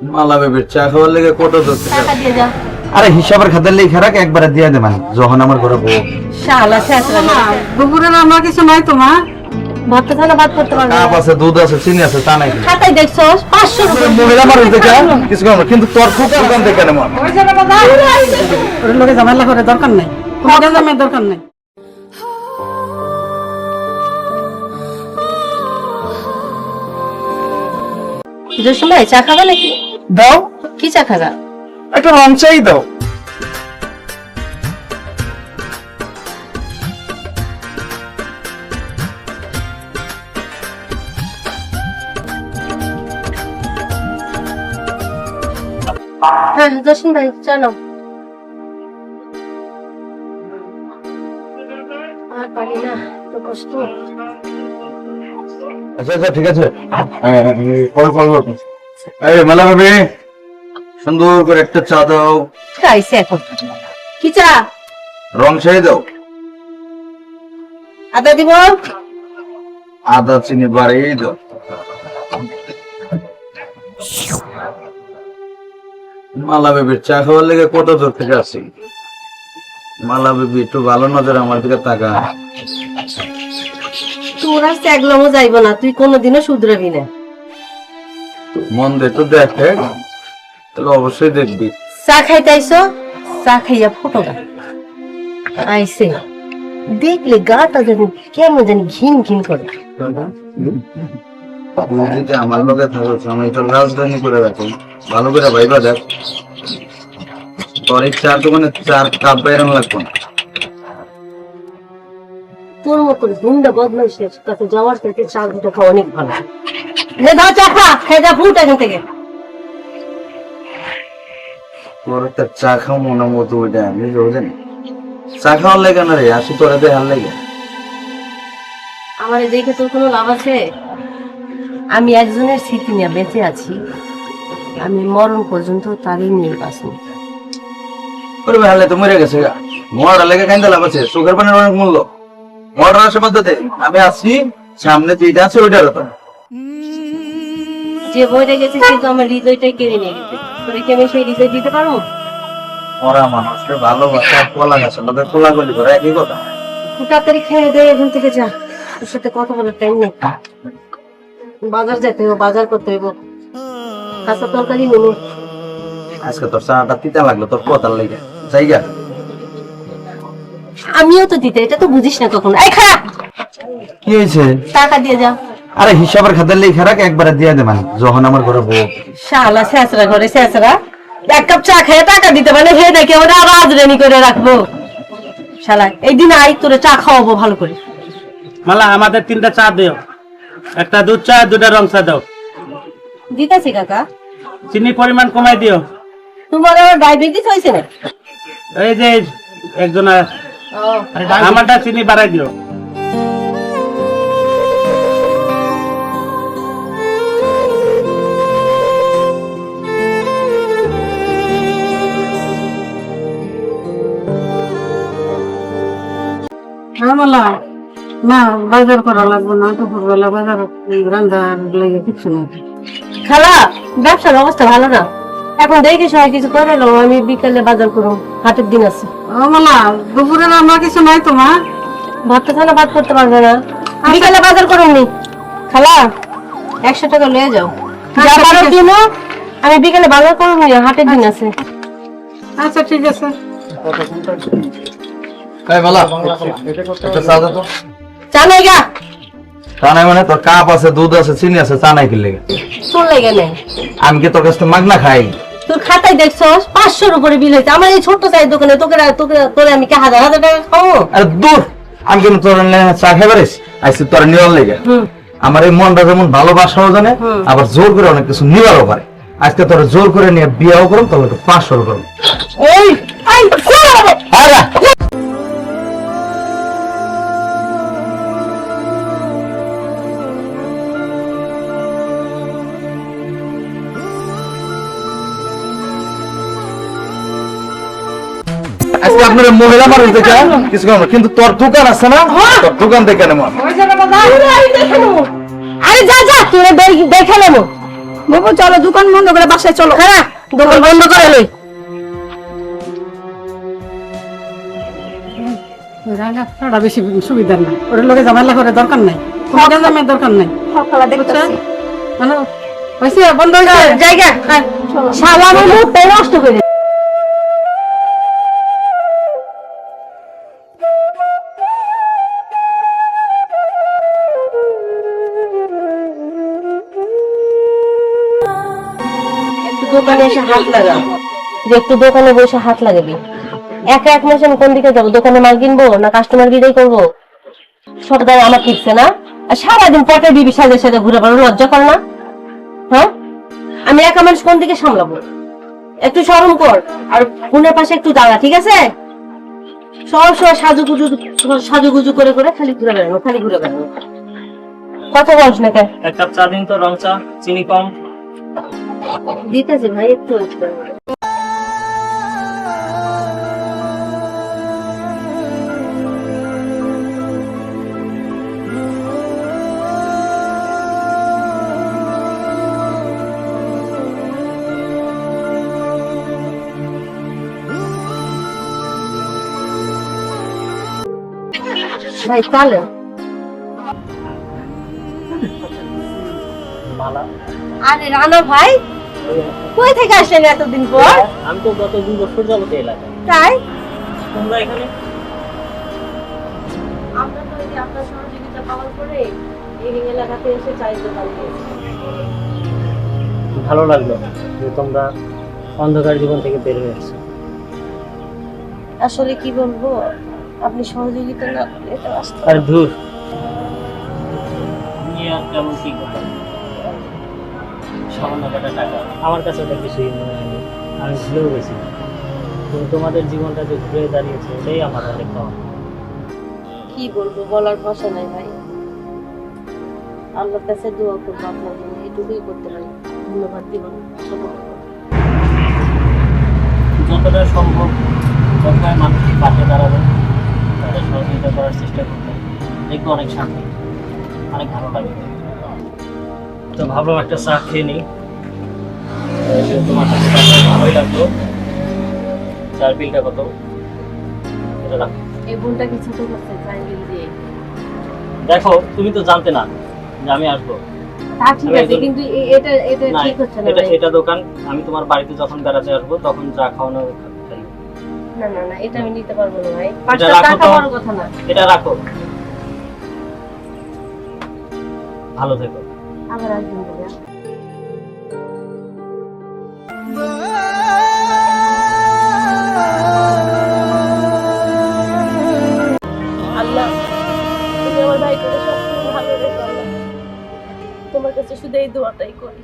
মালা বেবির চা খাওয়ার লেগে কত দূর টাকা দিয়ে যা আরে হিসাবের খাতার লেখা রাখ একবারে দিয়ে দেবেন যখন আমার ঘরে বউ। শালা শেষরা দুপুরের আমার কিছু নাই তোমার ভাত তো খানা ভাত করতে পারবে। কাপ আছে দুধ আছে চিনি আছে তা নাই খাতায় দেখছ পাঁচশো রুপিয়া মহিলা মানুষ দেখে কিছু কম কিন্তু তোর খুব দোকান দেখে নেমন ওর লোকে ঝামেলা করে দরকার নাই। তোমাকে জামের দরকার নাই। পুজোর সময় চা খাবা নাকি? দাও। কি চা খাবা একটা রং চাই দাও। হ্যাঁ জসিম ভাই চা নাও। আর পারি না তো কষ্ট। আচ্ছা আচ্ছা ঠিক আছে। হ্যাঁ, পরে কল করব এই মেলা ভাবি সুন্দর করে একটা চা দাও। খাইছে এখন কি চা? রং চাই দাও। আদা দিব? আদা চিনি বাড়িয়ে দাও। মালা বেবির চা খাওয়ার লেগে কত দূর থেকে আসি? মালা বেবি একটু ভালো নজর আমার দিকে তাকা তোর আর ত্যাগলামও যাইব না তুই কোনোদিনও শুধরাবি না। মন দে তো দেখে তাহলে অবশ্যই দেখবি। চা খাইতে আইসো চা খাইয়া ফটো আইসে দেখলে গাটা যেন কেমন জানি ঘিন ঘিন করে। যদি আমার থাকছ আমি তো রাজধানী করে রাখি। ভালো করে ভাইবা দেখ। তোর চার দোকানে চার কাপ লাগবে না। তোর মতো গুন্ডা বদমাইশের কাছে যাওয়ার থেকে চা দুটো খাওয়া অনেক ভালো। ফুট এখান থেকে। তোর একটা চা খাও মনে মতো ওইটা আমি বুঝেন। চা খাওয়ার লেগে না রে আসি তোরা দেখার লেগে। আমার দেখে তোর কোনো লাভ আছে? আমি একজনের স্মৃতি নিয়ে বেঁচে আছি। আমি মরণ পর্যন্ত তারই নিয়ে বাঁচি ওরে ভাই তো মরে গেছে লেগে কাইন্দা লাভ আছে সুগার পানির অনেক মূল্য। মরার আসে মধ্যে আমি আসি সামনে যেটা আছে ওইটার তো যে বইটা গেছে কিন্তু আমার হৃদয়টাই কেড়ে নিয়ে। গেছে তোরে কি আমি সেই হৃদয় দিতে পারব? মরা মানুষকে ভালোবাসা কোলা লোকের কোলা গলি করে একই কথা? খুব তাড়াতাড়ি খেয়ে দে এখান থেকে যা। তোর সাথে কথা বলার টাইম নেই। বাজার যেতে হবে বাজার করতে হইব কাঁচা তরকারি নেব। আজকে তোর চাটা তিতা লাগল তোর কথার লেগে। জায়গা? আমিও তো দিতে এটা তো বুঝিস না কখনো। এই খারাপ কি হয়েছে? টাকা দিয়ে যা। আরে হিসাবের খাতার লেখা রাখ একবারে দিয়ে দেবেন। যখন আমার ঘরে বউ। শালা শেষরা ঘরে শেষরা। এক কাপ চা খেয়ে টাকা দিতে পারে হে দেখে ওরা আবার রেনি করে রাখব। শালা এই দিন আই তোরে চা খাওয়াবো ভালো করে। মালা আমাদের তিনটা চা দিও। একটা দুধ চা দুটা রং চা দাও। দিতেছি কাকা। চিনি পরিমাণ কমাই দিও। তোমার আবার ডায়াবেটিস হয়েছে না এই যে একজন আমারটা চিনি বাড়াই দিও। হ্যাঁ না বাজার করা লাগবে না দুপুরবেলা বাজার রান্ধার লেগে কিছু না। খালা ব্যবসার অবস্থা ভালো না? এখন দেখে সবাই কিছু করে আমি বিকালে বাজার করুন হাটের দিন আছে। মালা আমার কিছু নাই তোমার ভাত তো খানা ভাত করতে পারবে না। বিকালে বাজার করুন নি খালা একশো টাকা নিয়ে যাও। দিনও আমি বিকালে বাজার হাটের দিন আছে। আচ্ছা ঠিক আছে। এই মেলা। একটা চা দাও চা নাই গা। তা নাই মানে তোর কাপ আছে দুধ আছে চিনি আছে চা নাই কিনলে তোর লেগে নেই। আমি কি তোর কাছ থেকে মাগনা খাই? তোর খাতায় দেখছ পাঁচশোর উপরে বিল হয়েছে। আমার এই ছোট্ট চায়ের দোকানে তোকে তোকে তোরে আমি কি হাজার হাজার টাকা খাব আরে দূর! আমি কেন তোর চা খাই আইসি তোর নিওয়ার লেগে। আমার এই মনটা যেমন ভালোবাসাও জানে আবার জোর করে অনেক কিছু নিবারও পারে। আজকে তোর জোর করে নিয়ে বিয়াও করুন তবে একটু পাঁচশো করুন এই আপনার মহিলা মানুষ দেখে কিছু কম কিন্তু তোর দোকান আছে না? তোর দোকান দেখে নেমন আরে যা যা তোরে দেখে নেব। বাবু চলো দোকান বন্ধ করে বাসায় চলো। খারাপ দোকান বন্ধ করে লই ছাড়া বেশি সুবিধার না ওর লোকে ঝামেলা করে দরকার নাই। কোনো দরকার নাই। মানে হয়েছে বন্ধ হয়ে যায় জায়গা শালা মুখটাই নষ্ট করে দোকানে এসে হাত লাগা যে একটু দোকানে বসে হাত লাগাবি। একা এক মাসে আমি কোন দিকে যাব? দোকানে মাল কিনবো না কাস্টমার বিদায় করব? সব আমার ঠিকছে না। আর সারাদিন পটের বিবি সাজে সাজে ঘুরে বেড়ানো লজ্জা করে না? হ্যাঁ? আমি একা মানুষ কোন দিকে সামলাবো? একটু সরম কর। আর ফোনের পাশে একটু দাঁড়া ঠিক আছে? সব সময় সাজুগুজু সাজুগুজু করে করে খালি ঘুরে বেড়ানো খালি ঘুরে বেড়ানো কথা বলছ না কেন এক কাপ চা দিন তো রং চা চিনি কম। দিতেছি ভাই একটু। ভাই চলে মালা আরে রানা ভাই কই থেকে আসলেন এতদিন পর? আমি তো গত দুই বছর যাবত এলাকায়। তাই? তোমরা এখানে? আমরা তো এই আপনার সহযোগিতা পাওয়ার পরে এই এলাকাতে এসে দোকান দিয়েছি ভালো লাগল যে তোমরা অন্ধকার জীবন থেকে বের হয়ে আসছো আসলে কি বলব? আপনি সহযোগিতা না করলে তো আসতে আর ধুর। কেমন কি কথা সামান্য কটা টাকা। আমার কাছে ওটা কিছুই মনে হয়নি। আমি ভুলেও গেছি। কিন্তু তোমাদের জীবনটা যে ঘুরে দাঁড়িয়েছে এটাই আমার অনেক পাওয়া কি বলব বলার ভাষা নাই ভাই। আল্লাহর কাছে দোয়া করব আপনার জন্য এইটুকুই করতে পারি। ধন্যবাদ দিব যতটা সম্ভব যতটা মানুষের পাশে দাঁড়াবে তাদের সহযোগিতা করার চেষ্টা করবে দেখব অনেক শান্তি অনেক ভালো লাগবে। তো ভাবলাম একটা চা খেয়ে নিই। তোমার বলে ভালোই লাগল। চার বিলটা কত? এটা রাখো। এই দিয়ে। দেখো তুমি তো জানতে না যে আমি আসব। এটা দোকান আমি তোমার বাড়িতে যখন বেড়াতে আসব তখন যা খাওয়ানো না না না এটা আমি নিতে পারব না ভাই। পাঁচটা টাকা তো। কথা না। এটা রাখো। ভালো থেকো। আবার আল্লাহ ভালো তোমার কাছে শুধু এই দোয়াটাই করি।